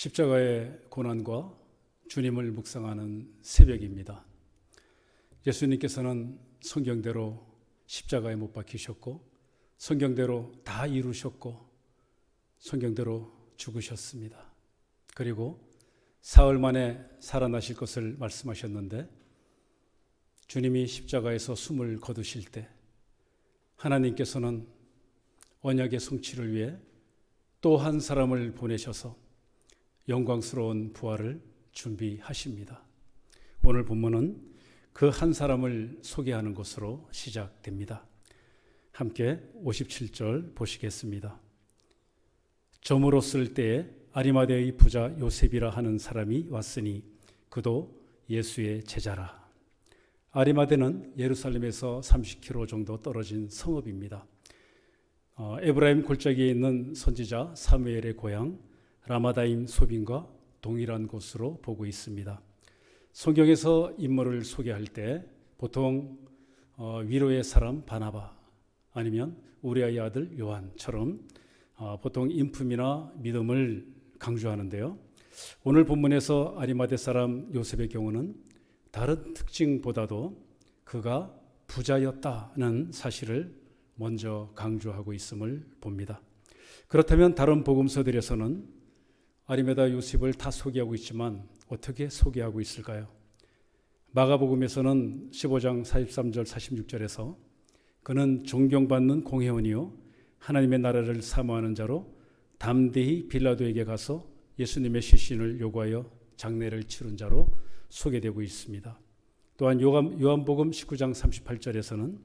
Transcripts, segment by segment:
십자가의 고난과 주님을 묵상하는 새벽입니다. 예수님께서는 성경대로 십자가에 못 박히셨고 성경대로 다 이루셨고 성경대로 죽으셨습니다. 그리고 사흘 만에 살아나실 것을 말씀하셨는데 주님이 십자가에서 숨을 거두실 때 하나님께서는 언약의 성취를 위해 또 한 사람을 보내셔서 영광스러운 부활을 준비하십니다. 오늘 본문은 그 한 사람을 소개하는 것으로 시작됩니다. 함께 57절 보시겠습니다. 점으로 쓸 때에 아리마대의 부자 요셉이라 하는 사람이 왔으니 그도 예수의 제자라. 아리마대는 예루살렘에서 30km 정도 떨어진 성읍입니다. 어, 에브라임 골짜기에 있는 선지자 사무엘의 고향 라마다임 소빈과 동일한 곳으로 보고 있습니다. 성경에서 인물을 소개할 때 보통 어, 위로의 사람 바나바 아니면 우리아의 아들 요한처럼 어, 보통 인품이나 믿음을 강조하는데요. 오늘 본문에서 아리마대 사람 요셉의 경우는 다른 특징보다도 그가 부자였다는 사실을 먼저 강조하고 있음을 봅니다. 그렇다면 다른 복음서들에서는 아리메다 요셉을 다 소개하고 있지만 어떻게 소개하고 있을까요? 마가복음에서는 15장 43절 46절에서 그는 존경받는 공회원이요 하나님의 나라를 사모하는 자로 담대히 빌라도에게 가서 예수님의 시신을 요구하여 장례를 치른 자로 소개되고 있습니다. 또한 요한복음 19장 38절에서는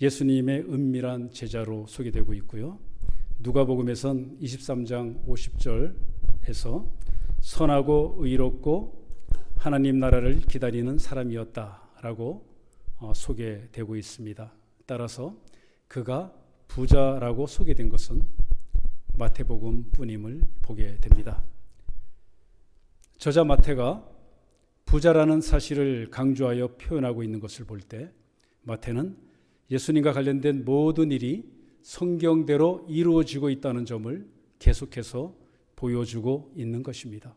예수님의 은밀한 제자로 소개되고 있고요. 누가복음에선 23장 50절에서 선하고 의롭고 하나님 나라를 기다리는 사람이었다라고 어, 소개되고 있습니다. 따라서 그가 부자라고 소개된 것은 마태복음 뿐임을 보게 됩니다. 저자 마태가 부자라는 사실을 강조하여 표현하고 있는 것을 볼 때 마태는 예수님과 관련된 모든 일이 성경대로 이루어지고 있다는 점을 계속해서 보여주고 있는 것입니다.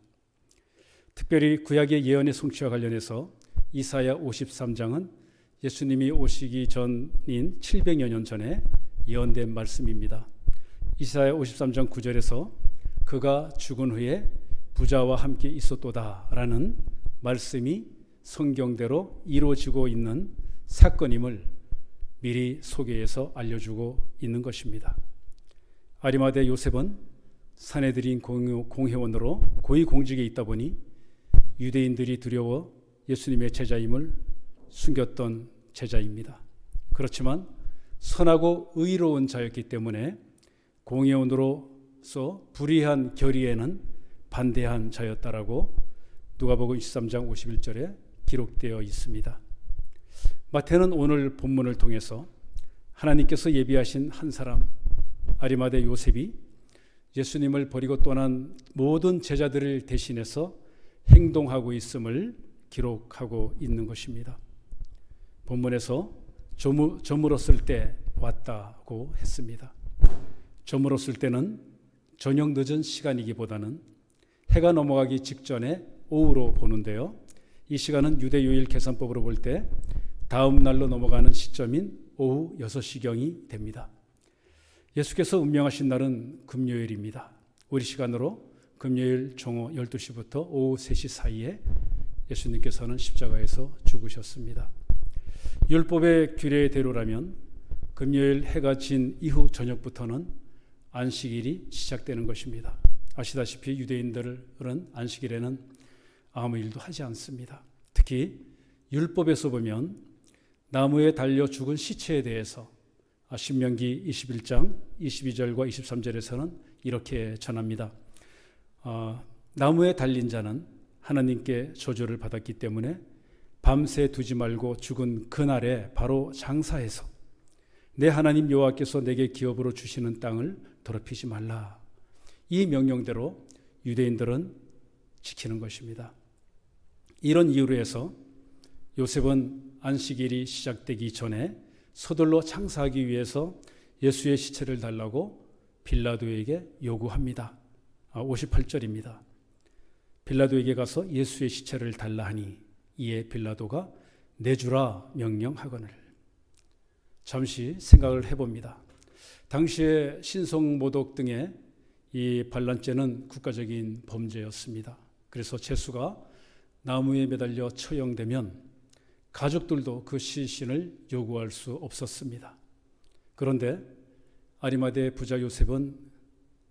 특별히 구약의 예언의 성취와 관련해서 이사야 53장은 예수님이 오시기 전인 700여 년 전에 예언된 말씀입니다. 이사야 53장 9절에서 그가 죽은 후에 부자와 함께 있었도다라는 말씀이 성경대로 이루어지고 있는 사건임을 미리 소개해서 알려주고 있는 것입니다. 아리마대 요셉은 사내들인 공회원으로 고위 공직에 있다 보니 유대인들이 두려워 예수님의 제자임을 숨겼던 제자입니다. 그렇지만 선하고 의로운 자였기 때문에 공회원으로서 불의한 결의에는 반대한 자였다라고 누가복음 23장 51절에 기록되어 있습니다. 마태는 오늘 본문을 통해서 하나님께서 예비하신 한 사람 아리마대 요셉이 예수님을 버리고 떠난 모든 제자들을 대신해서 행동하고 있음을 기록하고 있는 것입니다. 본문에서 저물었을 때 왔다고 했습니다. 저물었을 때는 저녁 늦은 시간이기보다는 해가 넘어가기 직전에 오후로 보는데요. 이 시간은 유대요일 계산법으로 볼 때 다음 날로 넘어가는 시점인 오후 6시경이 됩니다. 예수께서 운명하신 날은 금요일입니다. 우리 시간으로 금요일 종호 12시부터 오후 3시 사이에 예수님께서는 십자가에서 죽으셨습니다. 율법의 규례대로라면 금요일 해가 진 이후 저녁부터는 안식일이 시작되는 것입니다. 아시다시피 유대인들은 안식일에는 아무 일도 하지 않습니다. 특히 율법에서 보면 나무에 달려 죽은 시체에 대해서 신명기 21장 22절과 23절에서는 이렇게 전합니다. 어, 나무에 달린 자는 하나님께 저주를 받았기 때문에 밤새 두지 말고 죽은 그날에 바로 장사해서 내 하나님 여호와께서 내게 기업으로 주시는 땅을 더럽히지 말라. 이 명령대로 유대인들은 지키는 것입니다. 이런 이유로 해서 요셉은 안식일이 시작되기 전에 서둘러 창사하기 위해서 예수의 시체를 달라고 빌라도에게 요구합니다. 58절입니다. 빌라도에게 가서 예수의 시체를 달라 하니 이에 빌라도가 내주라 명령하거늘. 잠시 생각을 해봅니다. 당시에 신성 모독 등의 이 반란죄는 국가적인 범죄였습니다. 그래서 죄수가 나무에 매달려 처형되면 가족들도 그 시신을 요구할 수 없었습니다. 그런데 아리마대 부자 요셉은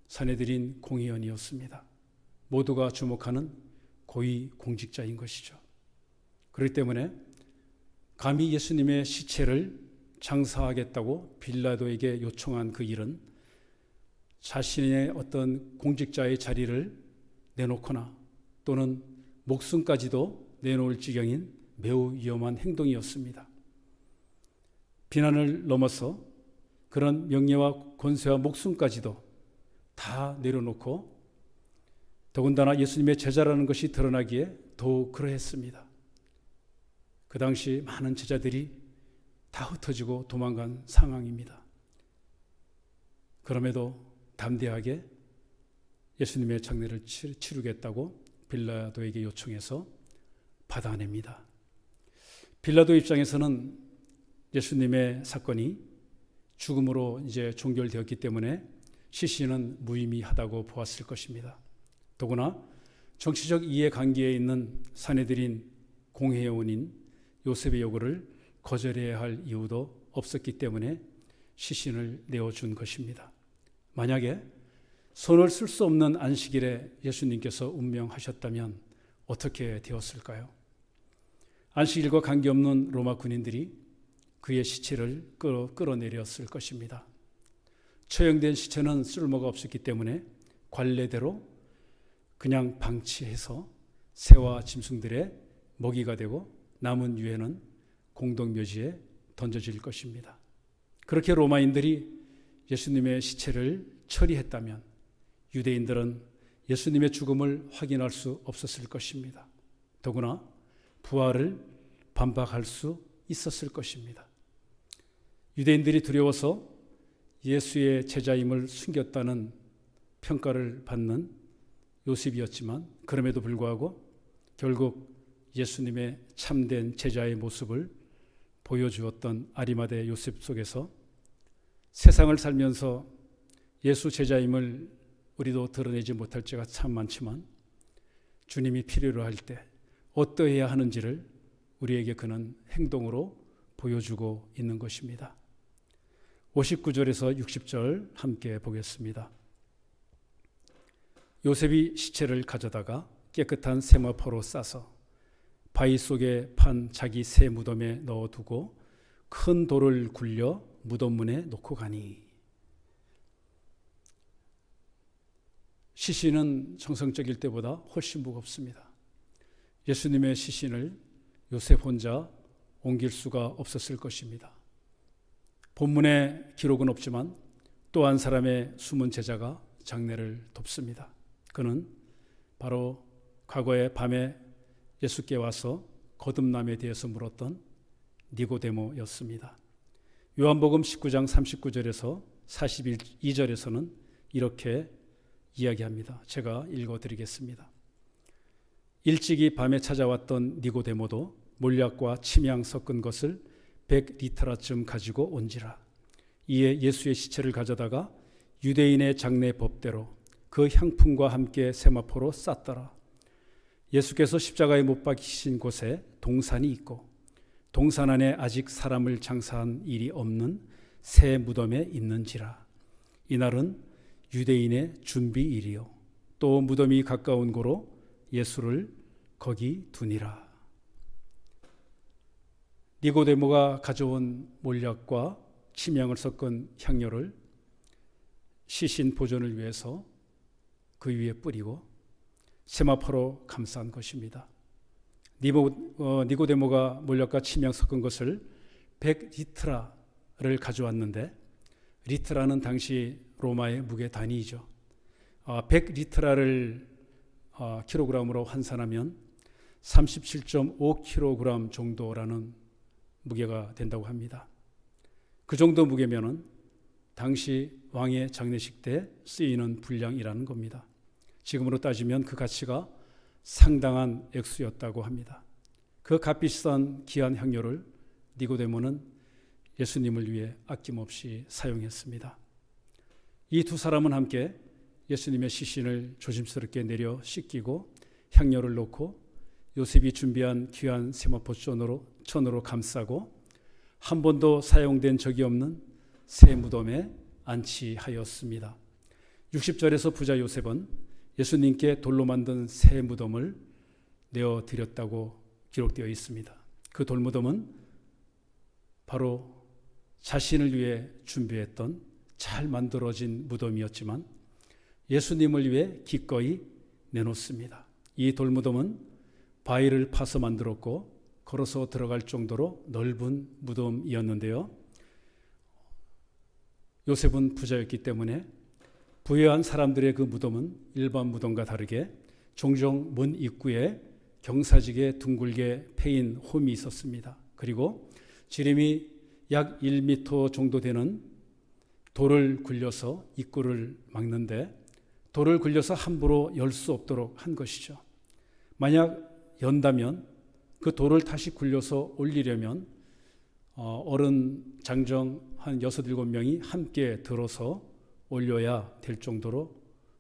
사내들인 공의원이었습니다. 모두가 주목하는 고위 공직자인 것이죠. 그렇기 때문에 감히 예수님의 시체를 장사하겠다고 빌라도에게 요청한 그 일은 자신의 어떤 공직자의 자리를 내놓거나 또는 목숨까지도 내놓을 지경인 매우 위험한 행동이었습니다. 비난을 넘어서 그런 명예와 권세와 목숨까지도 다 내려놓고 더군다나 예수님의 제자라는 것이 드러나기에 더욱 그러했습니다. 그 당시 많은 제자들이 다 흩어지고 도망간 상황입니다. 그럼에도 담대하게 예수님의 장례를 치르겠다고 빌라도에게 요청해서 받아냅니다. 빌라도 입장에서는 예수님의 사건이 죽음으로 이제 종결되었기 때문에 시신은 무의미하다고 보았을 것입니다. 더구나 정치적 이해관계에 있는 사내들인 공회원인 요셉의 요구를 거절해야 할 이유도 없었기 때문에 시신을 내어준 것입니다. 만약에 손을 쓸 수 없는 안식일에 예수님께서 운명하셨다면 어떻게 되었을까요? 안식일과 관계없는 로마 군인들이 그의 시체를 끌어, 끌어 내렸을 것입니다. 처형된 시체는 쓸모가 없었기 때문에 관례대로 그냥 방치해서 새와 짐승들의 먹이가 되고 남은 유해는 공동묘지에 던져질 것입니다. 그렇게 로마인들이 예수님의 시체를 처리했다면 유대인들은 예수님의 죽음을 확인할 수 없었을 것입니다. 더구나 부활을 반박할 수 있었을 것입니다. 유대인들이 두려워서 예수의 제자임을 숨겼다는 평가를 받는 요셉이었지만 그럼에도 불구하고 결국 예수님의 참된 제자의 모습을 보여주었던 아리마대 요셉 속에서 세상을 살면서 예수 제자임을 우리도 드러내지 못할 때가 참 많지만 주님이 필요로 할 때 어떠해야 하는지를 우리에게 그는 행동으로 보여주고 있는 것입니다. 59절에서 60절 함께 보겠습니다. 요셉이 시체를 가져다가 깨끗한 세마포로 싸서 바위 속에 판 자기 새 무덤에 넣어두고 큰 돌을 굴려 무덤 문에 놓고 가니 시신은 정성적일 때보다 훨씬 무겁습니다. 예수님의 시신을 요셉 혼자 옮길 수가 없었을 것입니다. 본문에 기록은 없지만 또 한 사람의 숨은 제자가 장례를 돕습니다. 그는 바로 과거에 밤에 예수께 와서 거듭남에 대해서 물었던 니고데모였습니다. 요한복음 19장 39절에서 42절에서는 이렇게 이야기합니다. 제가 읽어 드리겠습니다. 일찍이 밤에 찾아왔던 니고데모도 몰약과 침향 섞은 것을 100리터라쯤 가지고 온지라. 이에 예수의 시체를 가져다가 유대인의 장례 법대로 그 향품과 함께 세마포로 쌌더라. 예수께서 십자가에 못 박히신 곳에 동산이 있고 동산 안에 아직 사람을 장사한 일이 없는 새 무덤에 있는지라. 이날은 유대인의 준비일이요. 또 무덤이 가까운 고로 예수를 거기 두니라. 니고데모가 가져온 몰약과 치명을 섞은 향료를 시신 보존을 위해서 그 위에 뿌리고 세마포로 감싼 것입니다. 니고, 어, 니고데모가 몰약과 치명 섞은 것을 100리트라를 가져왔는데 리트라는 당시 로마의 무게 단위이죠. 어, 100리트라를 어, 킬로그램으로 환산하면 37.5kg 정도라는 무게가 된다고 합니다. 그 정도 무게면은 당시 왕의 장례식 때 쓰이는 분량이라는 겁니다. 지금으로 따지면 그 가치가 상당한 액수였다고 합니다. 그 값비싼 귀한 향료를 니고데모는 예수님을 위해 아낌없이 사용했습니다. 이 두 사람은 함께 예수님의 시신을 조심스럽게 내려 씻기고 향료를 놓고 요셉이 준비한 귀한 세마포 천으로, 천으로 감싸고 한 번도 사용된 적이 없는 새 무덤에 안치하였습니다. 60절에서 부자 요셉은 예수님께 돌로 만든 새 무덤을 내어 드렸다고 기록되어 있습니다. 그 돌무덤은 바로 자신을 위해 준비했던 잘 만들어진 무덤이었지만 예수님을 위해 기꺼이 내놓습니다. 이 돌무덤은 바위를 파서 만들었고 걸어서 들어갈 정도로 넓은 무덤이었는데요. 요셉은 부자였기 때문에 부유한 사람들의 그 무덤은 일반 무덤과 다르게 종종 문 입구에 경사지게 둥글게 패인 홈이 있었습니다. 그리고 지름이 약 1m 정도 되는 돌을 굴려서 입구를 막는데 돌을 굴려서 함부로 열 수 없도록 한 것이죠. 만약 연다면 그 돌을 다시 굴려서 올리려면 어, 어른 장정 한 여섯 일곱 명이 함께 들어서 올려야 될 정도로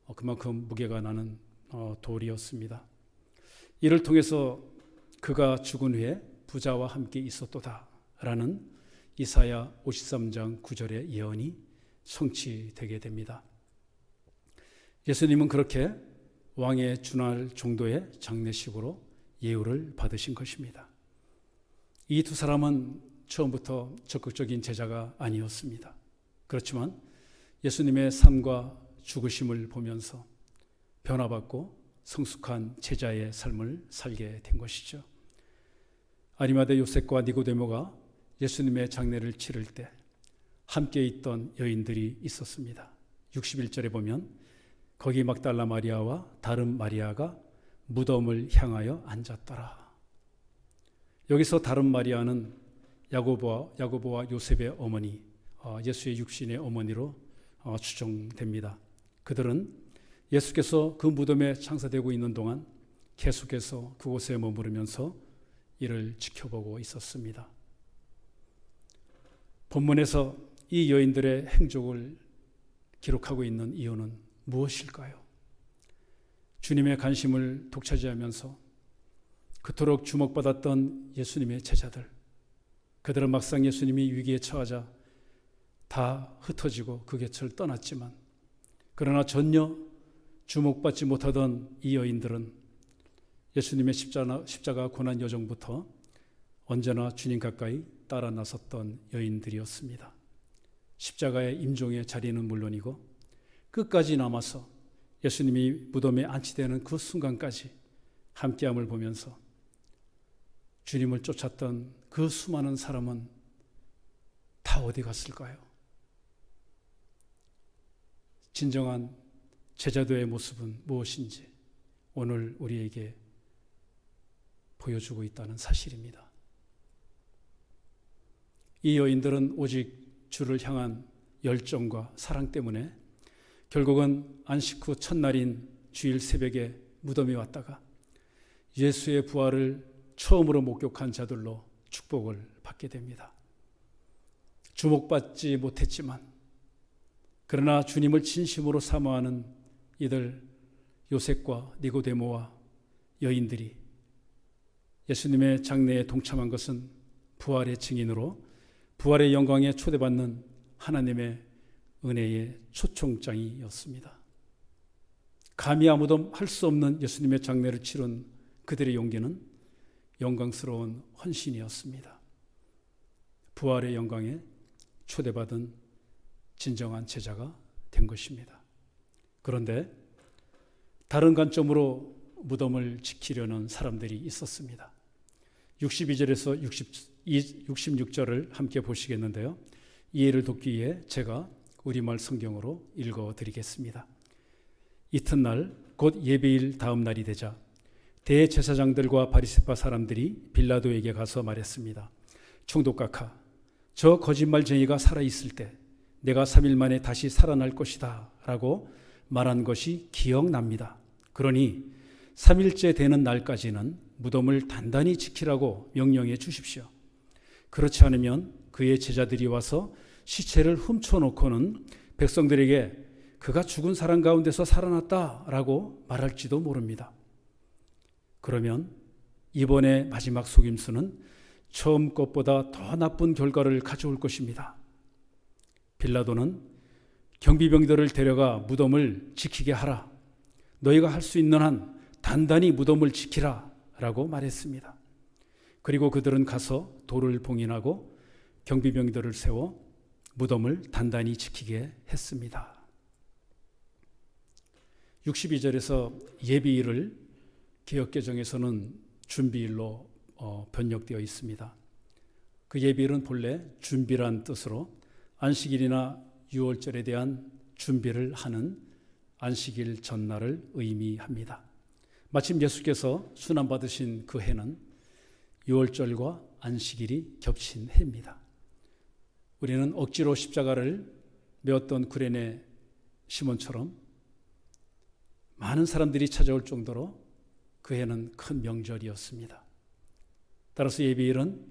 어, 그만큼 무게가 나는 어, 돌이었습니다. 이를 통해서 그가 죽은 후에 부자와 함께 있었도다라는 이사야 53장 9절의 예언이 성취되게 됩니다. 예수님은 그렇게 왕에 준할 정도의 장례식으로 예우를 받으신 것입니다. 이 두 사람은 처음부터 적극적인 제자가 아니었습니다. 그렇지만 예수님의 삶과 죽으심을 보면서 변화받고 성숙한 제자의 삶을 살게 된 것이죠. 아리마대 요셉과 니고데모가 예수님의 장례를 치를 때 함께 있던 여인들이 있었습니다. 61절에 보면 거기 막달라 마리아와 다른 마리아가 무덤을 향하여 앉았더라. 여기서 다른 마리아는 야고보와 야고보와 요셉의 어머니, 어, 예수의 육신의 어머니로 어, 추정됩니다. 그들은 예수께서 그 무덤에 창사되고 있는 동안 계속해서 그곳에 머무르면서 이를 지켜보고 있었습니다. 본문에서 이 여인들의 행적을 기록하고 있는 이유는 무엇일까요? 주님의 관심을 독차지하면서 그토록 주목받았던 예수님의 제자들, 그들은 막상 예수님이 위기에 처하자 다 흩어지고 그 곁을 떠났지만, 그러나 전혀 주목받지 못하던 이 여인들은 예수님의 십자가, 십자가 고난 여정부터 언제나 주님 가까이 따라 나섰던 여인들이었습니다. 십자가의 임종의 자리는 물론이고 끝까지 남아서 예수님이 무덤에 안치되는 그 순간까지 함께함을 보면서 주님을 쫓았던 그 수많은 사람은 다 어디 갔을까요? 진정한 제자도의 모습은 무엇인지 오늘 우리에게 보여주고 있다는 사실입니다. 이 여인들은 오직 주를 향한 열정과 사랑 때문에 결국은 안식 후 첫날인 주일 새벽에 무덤에 왔다가 예수의 부활을 처음으로 목격한 자들로 축복을 받게 됩니다. 주목받지 못했지만 그러나 주님을 진심으로 사모하는 이들 요셉과 니고데모와 여인들이 예수님의 장례에 동참한 것은 부활의 증인으로 부활의 영광에 초대받는 하나님의 은혜의 초청장이었습니다. 감히 아무도 할 수 없는 예수님의 장례를 치른 그들의 용기는 영광스러운 헌신이었습니다. 부활의 영광에 초대받은 진정한 제자가 된 것입니다. 그런데 다른 관점으로 무덤을 지키려는 사람들이 있었습니다. 62절에서 60, 66절을 함께 보시겠는데요. 이해를 돕기 위해 제가 우리말 성경으로 읽어 드리겠습니다. 이튿날 곧 예배일 다음 날이 되자 대제사장들과 바리새파 사람들이 빌라도에게 가서 말했습니다. 총독 각하, 저 거짓말쟁이가 살아 있을 때 내가 3일 만에 다시 살아날 것이다라고 말한 것이 기억납니다. 그러니 3일째 되는 날까지는 무덤을 단단히 지키라고 명령해 주십시오. 그렇지 않으면 그의 제자들이 와서 시체를 훔쳐놓고는 백성들에게 그가 죽은 사람 가운데서 살아났다라고 말할지도 모릅니다. 그러면 이번의 마지막 속임수는 처음 것보다 더 나쁜 결과를 가져올 것입니다. 빌라도는 경비병들을 데려가 무덤을 지키게 하라. 너희가 할 수 있는 한 단단히 무덤을 지키라. 라고 말했습니다. 그리고 그들은 가서 돌을 봉인하고 경비병들을 세워 무덤을 단단히 지키게 했습니다. 62절에서 예비일을 개혁개정에서는 준비일로 어, 번역되어 있습니다. 그 예비일은 본래 준비란 뜻으로 안식일이나 유월절에 대한 준비를 하는 안식일 전날을 의미합니다. 마침 예수께서 순환 받으신 그 해는 유월절과 안식일이 겹친 해입니다. 우리는 억지로 십자가를 메었던 구레네 시몬처럼 많은 사람들이 찾아올 정도로 그 해는 큰 명절이었습니다. 따라서 예비일은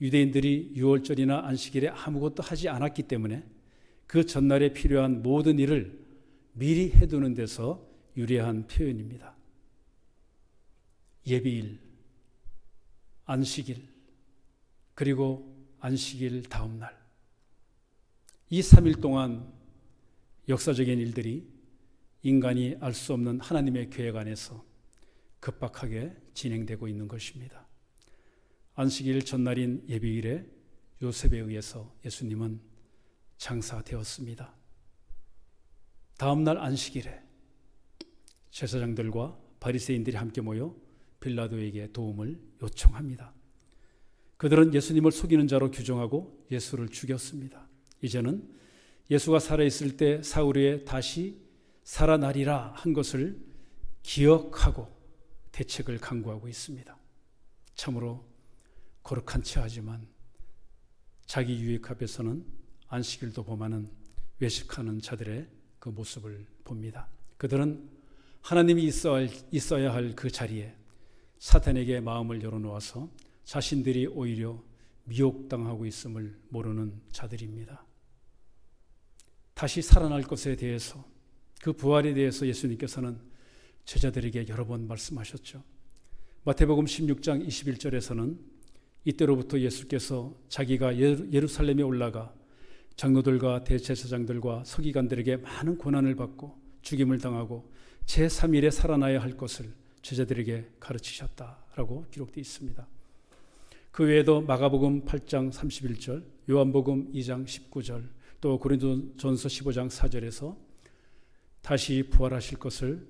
유대인들이 유월절이나 안식일에 아무것도 하지 않았기 때문에 그 전날에 필요한 모든 일을 미리 해두는 데서 유리한 표현입니다. 예비일, 안식일, 그리고 안식일 다음 날. 이 3일 동안 역사적인 일들이 인간이 알 수 없는 하나님의 계획 안에서 급박하게 진행되고 있는 것입니다. 안식일 전날인 예비일에 요셉에 의해서 예수님은 장사되었습니다. 다음 날 안식일에 제사장들과 바리새인들이 함께 모여 빌라도에게 도움을 요청합니다. 그들은 예수님을 속이는 자로 규정하고 예수를 죽였습니다. 이제는 예수가 살아 있을 때 사울에 다시 살아나리라 한 것을 기억하고 대책을 강구하고 있습니다. 참으로 거룩한 체하지만 자기 유익 앞에서는 안식일도 범하는 외식하는 자들의 그 모습을 봅니다. 그들은 하나님이 있어야 할 그 자리에 사탄에게 마음을 열어놓아서 자신들이 오히려 미혹당하고 있음을 모르는 자들입니다. 다시 살아날 것에 대해서 그 부활에 대해서 예수님께서는 제자들에게 여러 번 말씀하셨죠. 마태복음 16장 21절에서는 이때로부터 예수께서 자기가 예루살렘에 올라가 장로들과 대제사장들과 서기관들에게 많은 고난을 받고 죽임을 당하고 제3일에 살아나야 할 것을 제자들에게 가르치셨다라고 기록되어 있습니다. 그 외에도 마가복음 8장 31절, 요한복음 2장 19절, 또 고린도전서 15장 4절에서 다시 부활하실 것을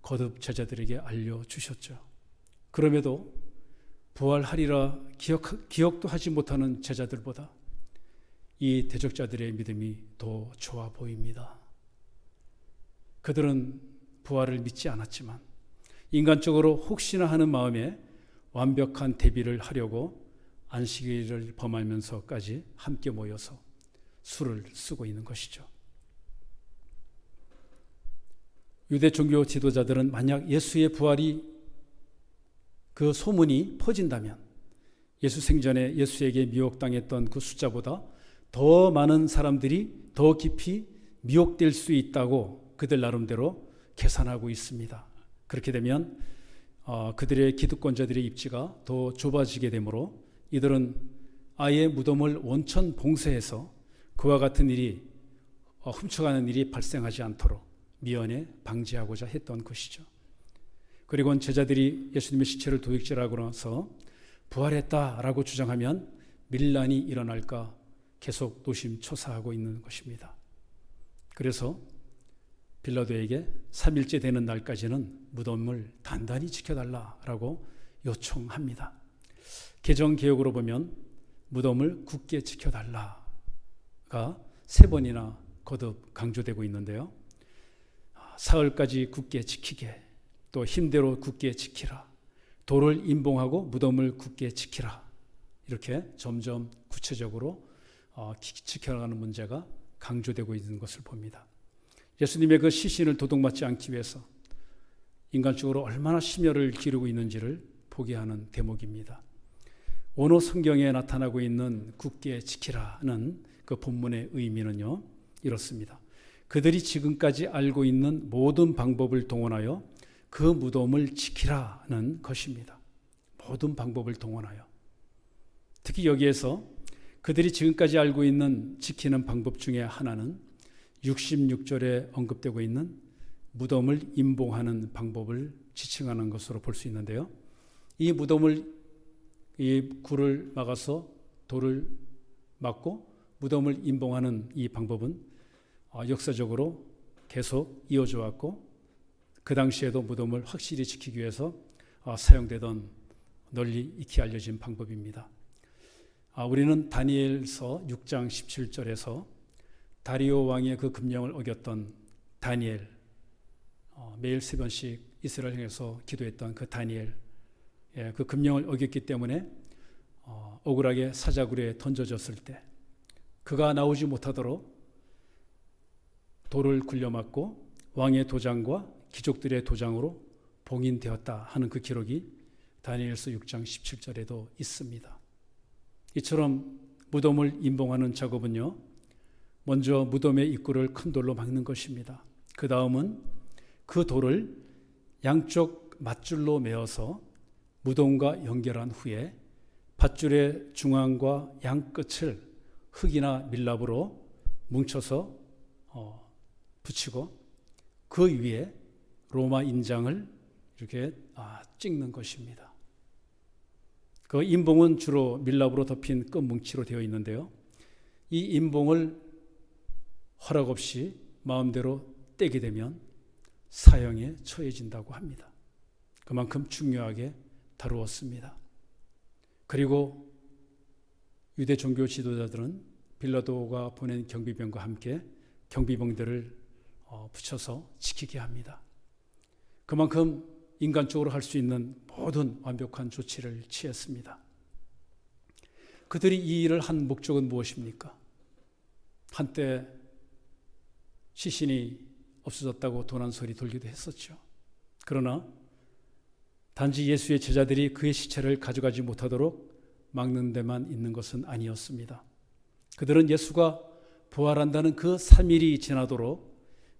거듭 제자들에게 알려 주셨죠. 그럼에도 부활하리라 기억, 기억도 하지 못하는 제자들보다 이 대적자들의 믿음이 더 좋아 보입니다. 그들은 부활을 믿지 않았지만 인간적으로 혹시나 하는 마음에 완벽한 대비를 하려고 안식일을 범하면서까지 함께 모여서 술을 쓰고 있는 것이죠. 유대 종교 지도자들은 만약 예수의 부활이 그 소문이 퍼진다면 예수 생전에 예수에게 미혹당했던 그 숫자보다 더 많은 사람들이 더 깊이 미혹될 수 있다고 그들 나름대로 계산하고 있습니다. 그렇게 되면 어, 그들의 기득권자들의 입지가 더 좁아지게 되므로 이들은 아예 무덤을 원천 봉쇄해서 그와 같은 일이 어, 훔쳐가는 일이 발생하지 않도록 미연에 방지하고자 했던 것이죠. 그리고 제자들이 예수님의 시체를 도둑질하고 나서 부활했다라고 주장하면 밀란이 일어날까 계속 노심초사하고 있는 것입니다. 그래서 빌라도에게 3일째 되는 날까지는 무덤을 단단히 지켜달라라고 요청합니다. 개정 개혁으로 보면 무덤을 굳게 지켜달라가 세 번이나 거듭 강조되고 있는데요. 사흘까지 굳게 지키게 또 힘대로 굳게 지키라 돌을 임봉하고 무덤을 굳게 지키라 이렇게 점점 구체적으로 어, 지켜나가는 문제가 강조되고 있는 것을 봅니다. 예수님의 그 시신을 도둑맞지 않기 위해서 인간적으로 얼마나 심혈을 기르고 있는지를 보게 하는 대목입니다. 원어 성경에 나타나고 있는 굳게 지키라는 그 본문의 의미는요, 이렇습니다. 그들이 지금까지 알고 있는 모든 방법을 동원하여 그 무덤을 지키라는 것입니다. 모든 방법을 동원하여. 특히 여기에서 그들이 지금까지 알고 있는 지키는 방법 중에 하나는 66절에 언급되고 있는 무덤을 임봉하는 방법을 지칭하는 것으로 볼 수 있는데요. 이 무덤을 이 굴을 막아서 돌을 막고 무덤을 임봉하는 이 방법은 어, 역사적으로 계속 이어져 왔고 그 당시에도 무덤을 확실히 지키기 위해서 어, 사용되던 널리 익히 알려진 방법입니다. 아, 우리는 다니엘서 6장 17절에서 다리오 왕의 그 금령을 어겼던 다니엘 어, 매일 세 번씩 이스라엘 향해서 기도했던 그 다니엘 예, 그 금령을 어겼기 때문에 어, 억울하게 사자굴에 던져졌을 때 그가 나오지 못하도록 돌을 굴려맞고 왕의 도장과 귀족들의 도장으로 봉인되었다 하는 그 기록이 다니엘서 6장 17절에도 있습니다. 이처럼 무덤을 임봉하는 작업은요. 먼저 무덤의 입구를 큰 돌로 막는 것입니다. 그 다음은 그 돌을 양쪽 맞줄로 메어서 무덤과 연결한 후에 밧줄의 중앙과 양 끝을 흙이나 밀랍으로 뭉쳐서 어, 붙이고 그 위에 로마 인장을 이렇게 아, 찍는 것입니다. 그 인봉은 주로 밀랍으로 덮인 끝뭉치로 되어 있는데요. 이 인봉을 허락 없이 마음대로 떼게 되면 사형에 처해진다고 합니다. 그만큼 중요하게 다루었습니다. 그리고 유대 종교 지도자들은 빌라도가 보낸 경비병과 함께 경비병들을 어, 붙여서 지키게 합니다. 그만큼 인간적으로 할 수 있는 모든 완벽한 조치를 취했습니다. 그들이 이 일을 한 목적은 무엇입니까? 한때 시신이 없어졌다고 도난 소리 돌기도 했었죠. 그러나 단지 예수의 제자들이 그의 시체를 가져가지 못하도록 막는 데만 있는 것은 아니었습니다. 그들은 예수가 부활한다는 그 3일이 지나도록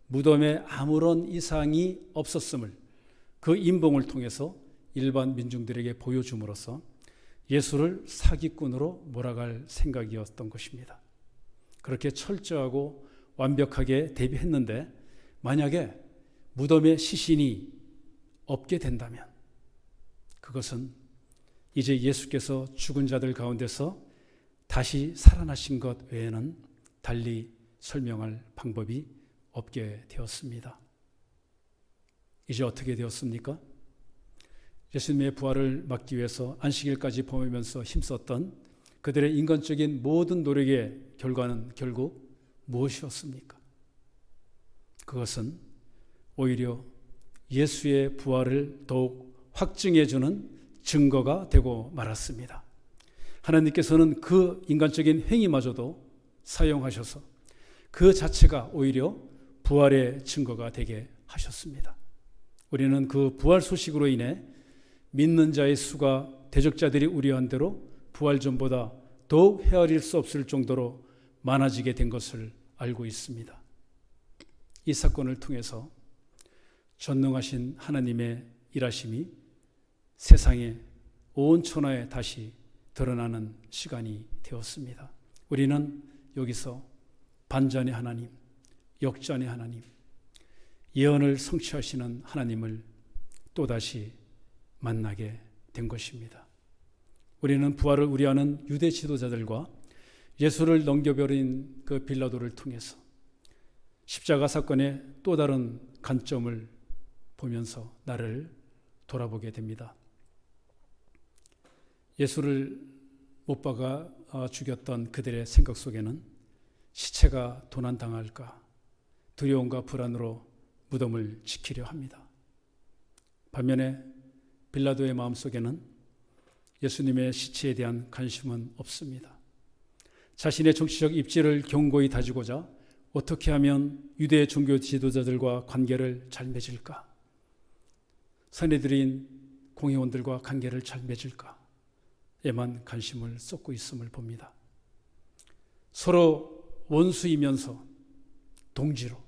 무덤에 아무런 이상이 없었음을 그 인봉을 통해서 일반 민중들에게 보여줌으로써 예수를 사기꾼으로 몰아갈 생각이었던 것입니다. 그렇게 철저하고 완벽하게 대비했는데 만약에 무덤에 시신이 없게 된다면 그것은 이제 예수께서 죽은 자들 가운데서 다시 살아나신 것 외에는 달리 설명할 방법이 없게 되었습니다. 이제 어떻게 되었습니까? 예수님의 부활을 막기 위해서 안식일까지 보내면서 힘썼던 그들의 인간적인 모든 노력의 결과는 결국 무엇이었습니까? 그것은 오히려 예수의 부활을 더욱 확증해주는 증거가 되고 말았습니다. 하나님께서는 그 인간적인 행위마저도 사용하셔서 그 자체가 오히려 부활의 증거가 되게 하셨습니다. 우리는 그 부활 소식으로 인해 믿는 자의 수가 대적자들이 우려한 대로 부활 전보다 더욱 헤아릴 수 없을 정도로 많아지게 된 것을 알고 있습니다. 이 사건을 통해서 전능하신 하나님의 일하심이 세상에 온 천하에 다시 드러나는 시간이 되었습니다. 우리는 여기서 반전의 하나님, 역전의 하나님, 예언을 성취하시는 하나님을 또다시 만나게 된 것입니다. 우리는 부활을 우려하는 유대 지도자들과 예수를 넘겨버린 그 빌라도를 통해서 십자가 사건의 또 다른 관점을 보면서 나를 돌아보게 됩니다. 예수를 못 박아 죽였던 그들의 생각 속에는 시체가 도난당할까 두려움과 불안으로 무덤을 지키려 합니다. 반면에 빌라도의 마음 속에는 예수님의 시체에 대한 관심은 없습니다. 자신의 정치적 입지를 견고히 다지고자 어떻게 하면 유대 종교 지도자들과 관계를 잘 맺을까? 사내들인 공회원들과 관계를 잘 맺을까 에만 관심을 쏟고 있음을 봅니다. 서로 원수이면서 동지로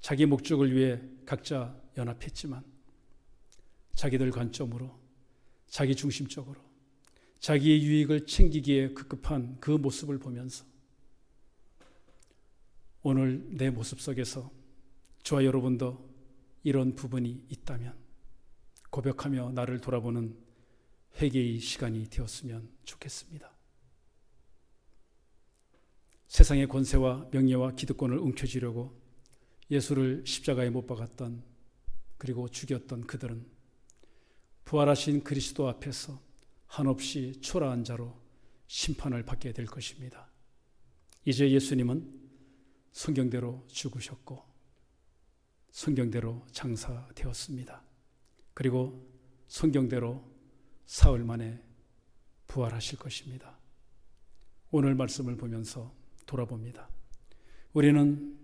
자기 목적을 위해 각자 연합했지만 자기들 관점으로 자기 중심적으로 자기의 유익을 챙기기에 급급한 그 모습을 보면서 오늘 내 모습 속에서 저와 여러분도 이런 부분이 있다면 고백하며 나를 돌아보는 회개의 시간이 되었으면 좋겠습니다. 세상의 권세와 명예와 기득권을 움켜쥐려고 예수를 십자가에 못 박았던 그리고 죽였던 그들은 부활하신 그리스도 앞에서 한없이 초라한 자로 심판을 받게 될 것입니다. 이제 예수님은 성경대로 죽으셨고 성경대로 장사되었습니다. 그리고 성경대로 사흘 만에 부활하실 것입니다. 오늘 말씀을 보면서 돌아봅니다. 우리는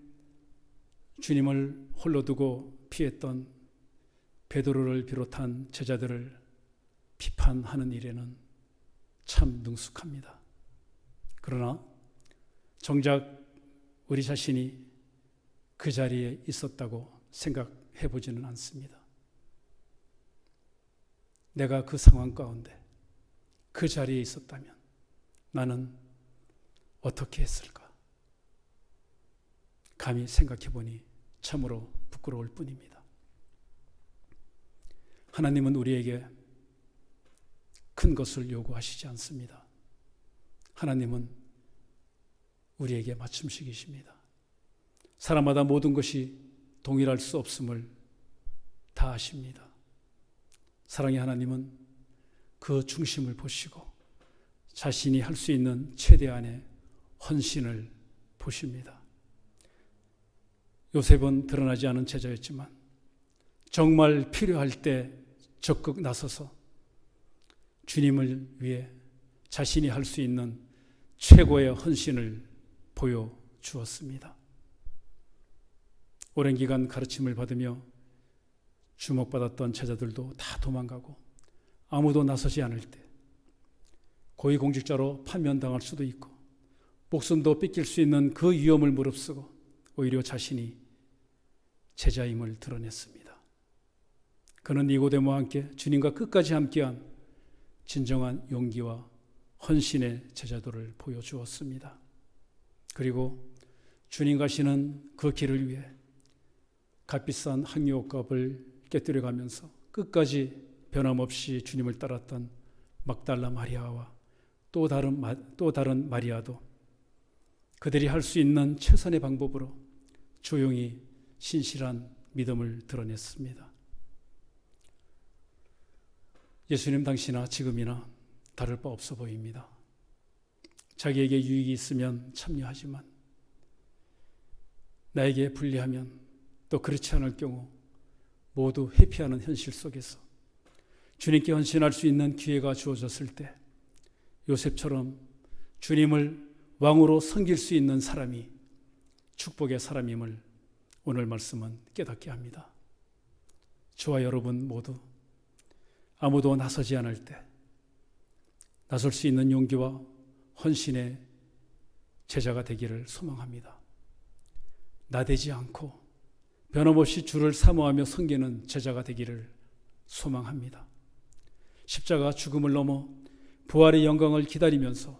주님을 홀로 두고 피했던 베드로를 비롯한 제자들을 비판하는 일에는 참 능숙합니다. 그러나 정작 우리 자신이 그 자리에 있었다고 생각해 보지는 않습니다. 내가 그 상황 가운데 그 자리에 있었다면 나는 어떻게 했을까? 감히 생각해 보니 참으로 부끄러울 뿐입니다. 하나님은 우리에게 큰 것을 요구하시지 않습니다. 하나님은 우리에게 맞춤식이십니다. 사람마다 모든 것이 동일할 수 없음을 다 아십니다. 사랑의 하나님은 그 중심을 보시고 자신이 할 수 있는 최대한의 헌신을 보십니다. 요셉은 드러나지 않은 제자였지만 정말 필요할 때 적극 나서서 주님을 위해 자신이 할 수 있는 최고의 헌신을 보여 주었습니다. 오랜 기간 가르침을 받으며 주목받았던 제자들도 다 도망가고 아무도 나서지 않을 때 고위공직자로 판면당할 수도 있고 목숨도 뺏길 수 있는 그 위험을 무릅쓰고 오히려 자신이 제자임을 드러냈습니다. 그는 니고데모와 함께 주님과 끝까지 함께한 진정한 용기와 헌신의 제자도를 보여주었습니다. 그리고 주님 가시는 그 길을 위해 값비싼 항유값을 깨뜨려 가면서 끝까지 변함없이 주님을 따랐던 막달라 마리아와 또 다른 또 다른 마리아도 그들이 할 수 있는 최선의 방법으로 조용히 신실한 믿음을 드러냈습니다. 예수님 당시나 지금이나 다를 바 없어 보입니다. 자기에게 유익이 있으면 참여하지만 나에게 불리하면 또 그렇지 않을 경우 모두 회피하는 현실 속에서 주님께 헌신할 수 있는 기회가 주어졌을 때 요셉처럼 주님을 왕으로 섬길 수 있는 사람이 축복의 사람임을 오늘 말씀은 깨닫게 합니다. 저와 여러분 모두 아무도 나서지 않을 때 나설 수 있는 용기와 헌신의 제자가 되기를 소망합니다. 나대지 않고 변함없이 주를 사모하며 섬기는 제자가 되기를 소망합니다. 십자가 죽음을 넘어 부활의 영광을 기다리면서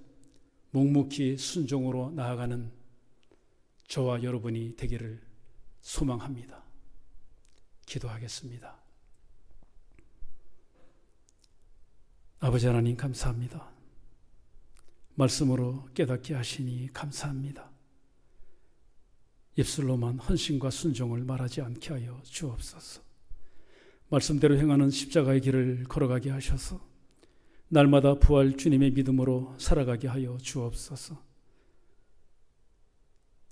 묵묵히 순종으로 나아가는 저와 여러분이 되기를 소망합니다. 기도하겠습니다. 아버지 하나님 감사합니다. 말씀으로 깨닫게 하시니 감사합니다. 입술로만 헌신과 순종을 말하지 않게 하여 주옵소서. 말씀대로 행하는 십자가의 길을 걸어가게 하셔서 날마다 부활 주님의 믿음으로 살아가게 하여 주옵소서.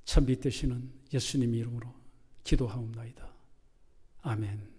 참빛 되시는 예수님 이름으로 기도하옵나이다. 아멘.